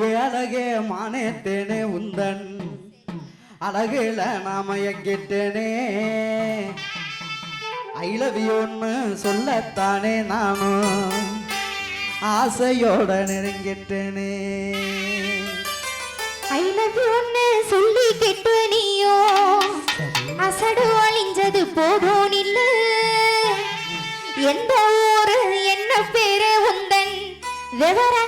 அடியே அழகே மானேத்தேனே உந்தன். அழகுல நாம எங்கிட்டேனே ஐ லவ் யூன்னு சொல்லத்தானே நானும் ஆசையோட நெருங்கிட்டேனே. ஐ லவ் யூன்னு சொல்லி கெட்டு நீயோ. அசடு அழிஞ்சது போதும் இல்ல. எந்த ஊரு என்ன பேரு உந்தன். விவரம்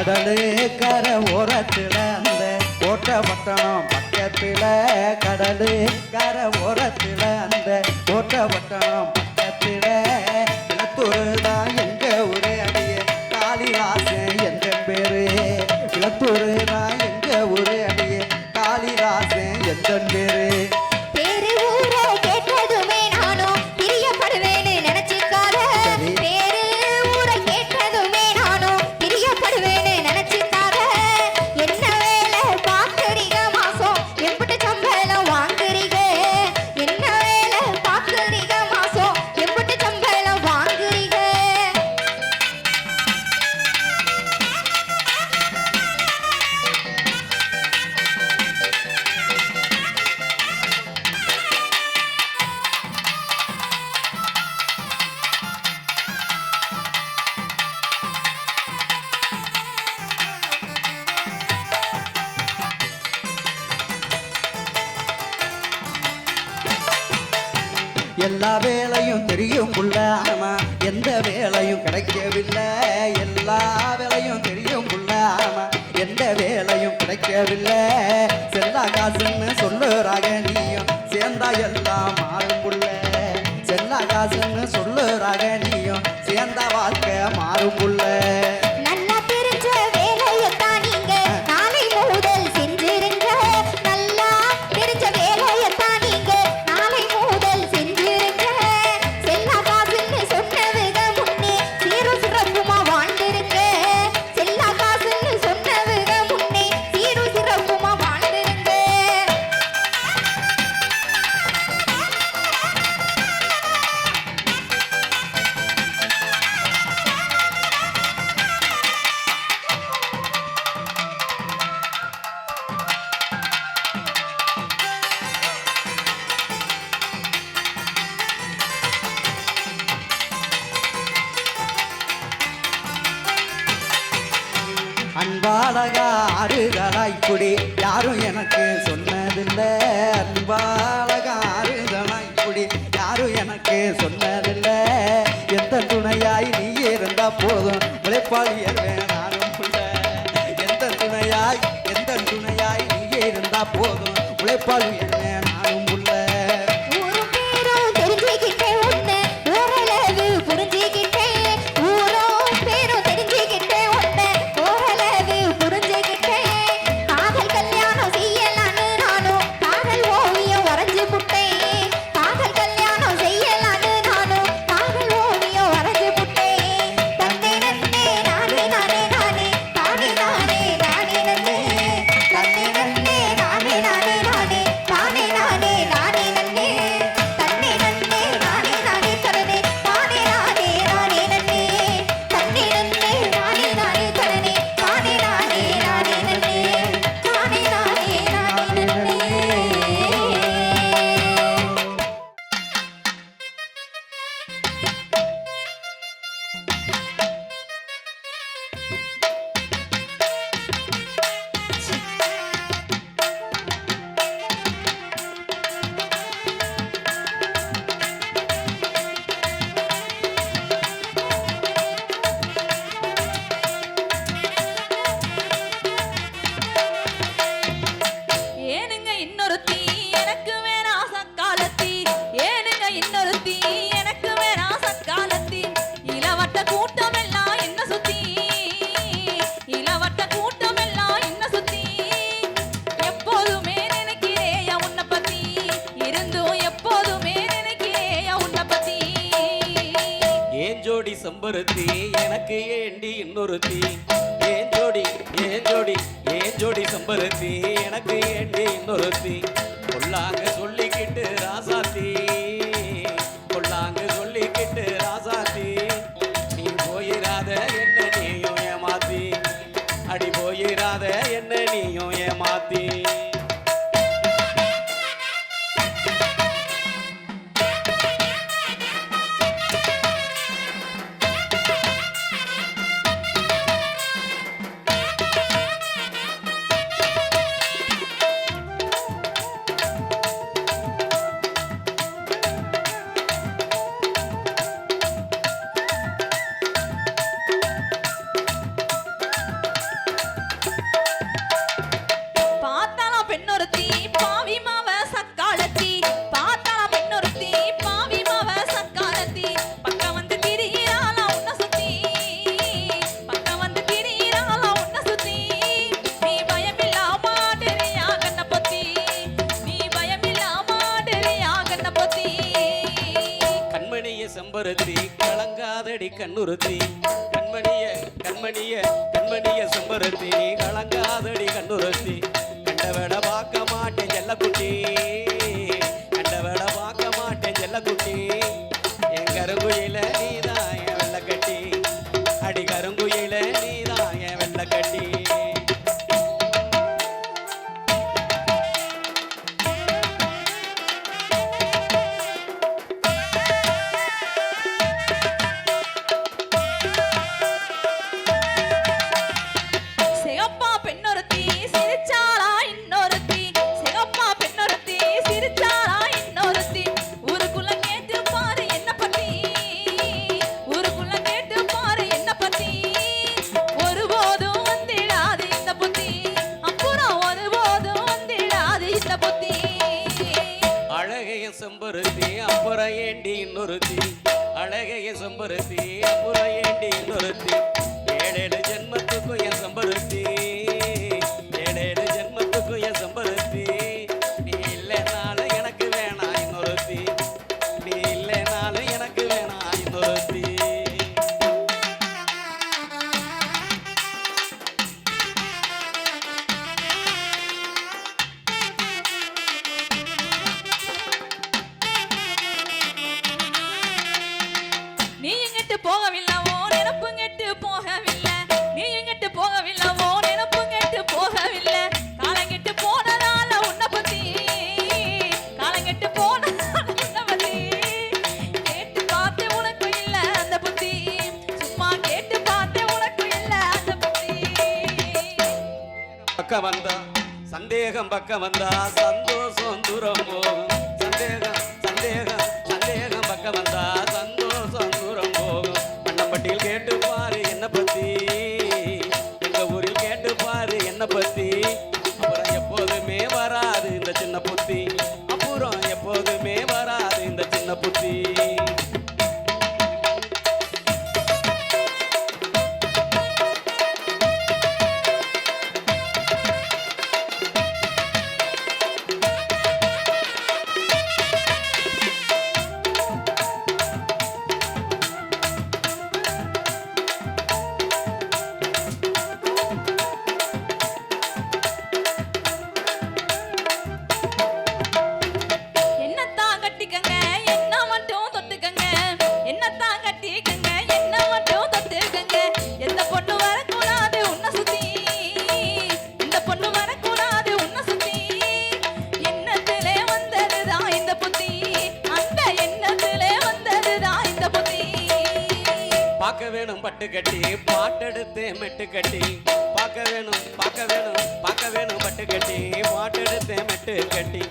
கடலு கரை ஓரத்துல அந்த கோட்டை பட்டணம் பக்கத்துல கடலு கரை ஓரத்துல அந்த கோட்டை பட்டணம் பக்கத்துல இளத்தூரு தான் எங்க ஊரே அடியே. காளிதாசன் என்ற பேரு. இளத்தூரு தான் எல்லா வேலையும் தெரியும் புள்ள. எந்த வேலையும் கிடைக்கவில்லை. எல்லா வேலையும் தெரியும் புள்ள. எந்த வேலையும் கிடைக்கவில்லை. செல்லா காசுன்னு சொல்லுறாக நீயும். சேர்ந்தா எல்லாம் மாறும் புள்ள. செல்லா காசுன்னு சொல்லுறாக நீயும். சேர்ந்தா வாழ்க்கை மாறும் புள்ள. யாரும் எனக்கு சொன்னதில்லை. அன்பாலகா ஆறுதலாய் யாரும் எனக்கு சொன்னதில்லை. எந்த துணையாய் நீ இருந்தா போதும். உழைப்பாளியர் நானும் புள்ள எந்த துணையாய் எந்த துணையாய் நீ இருந்தா போதும். உழைப்பாளியர் ஜோடி எனக்கு ஏண்டி இன்னொருத்தி? ஏன் ஜோடி ஏன் ஜோடி ஏன் ஜோடி சம்பருத்தி? எனக்கு ஏண்டி இன்னொருத்தி? பொல்லாங்க பெண்ணொருத்தி பாவி மாவ சக்காலத்தி. பார்த்தாலாம் பெண்ணொருத்தி பாவி மாவ சக்காலத்தி. பக்கம் வந்து திரியிறாளா உன்ன சுத்தி. பக்கம் வந்து திரியிறாளா உன்ன சுத்தி. நீ பயமில்லா மாடுறியா கண்ண பொத்தி. நீ பயமில்லா மாடுறியா கண்ண பொத்தி. கண்மணிய செம்பருத்தி கலங்காதடி கண்ணுறுத்தி. கண்மணிய கண்மணிய கண்மணிய செம்பருத்தி கலங்காதடி கண்ணுறுத்தி. கண்டவட பார்க்க மாட்டேன் செல்லக்குட்டி. கண்டவட பார்க்க மாட்டேன் செல்லக்குட்டி. என் கருங்குயில நீதான் புறையேண்டி அப்புறம் ஏழேழு ஜென்மத்துக்கும் என் சம்பருத்தி நீ எங்கிட்டு போகவில்லவோ நினப்பு கெட்டு போகவில்லை. நீ எங்கிட்டு போகவில்லவோ நினப்பு கெட்டு போகவில்லை. காலங்கெட்டு போனதால உன்னை பத்தி காலங்கெட்டு போனதால உன்னை பத்தி கேட்டு பார்த்து உனக்கு இல்ல அந்த புத்தி. சும்மா கேட்டு பார்த்து உனக்கு இல்ல அந்த புத்தி. பக்கம் வந்தா சந்தேகம் பக்கம் வந்தா சந்தோஷம் தூரம்? போகும் கட்டி